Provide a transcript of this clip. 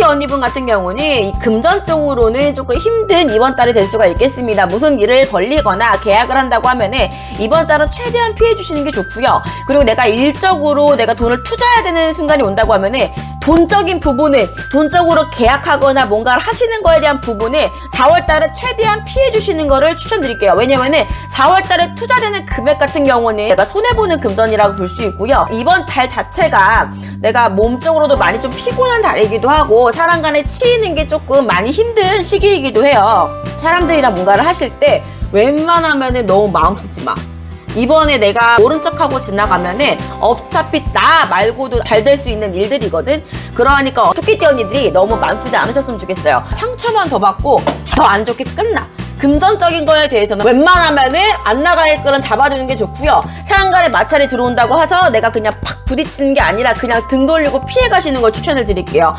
토끼띠 언니분 같은 경우는 이 금전적으로는 조금 힘든 이번 달이 될 수가 있겠습니다. 무슨 일을 벌리거나 계약을 한다고 하면은 이번 달은 최대한 피해 주시는 게 좋고요. 그리고 내가 일적으로 내가 돈을 투자해야 되는 순간이 온다고 하면은 돈적인 부분은 돈적으로 계약하거나 뭔가를 하시는 거에 대한 부분을 4월 달에 최대한 피해 주시는 거를 추천드릴게요. 왜냐면은 4월 달에 투자되는 금액 같은 경우는 내가 손해 보는 금전이라고 볼 수 있고요. 이번 달 자체가 내가 몸적으로도 많이 좀 피곤한 달이기도 하고 사람 간에 치이는 게 조금 많이 힘든 시기이기도 해요. 사람들이랑 뭔가를 하실 때 웬만하면은 너무 마음 쓰지 마. 이번에 내가 모른 척하고 지나가면은 어차피 나 말고도 잘 될 수 있는 일들이거든. 그러니까 토끼띠 언니들이 너무 마음 쓰지 않으셨으면 좋겠어요. 상처만 더 받고 더 안 좋게 끝나. 금전적인 거에 대해서는 웬만하면은 안 나갈 거는 잡아주는 게 좋고요. 사람 간에 마찰이 들어온다고 해서 내가 그냥 팍 부딪히는 게 아니라 그냥 등 돌리고 피해 가시는 걸 추천을 드릴게요.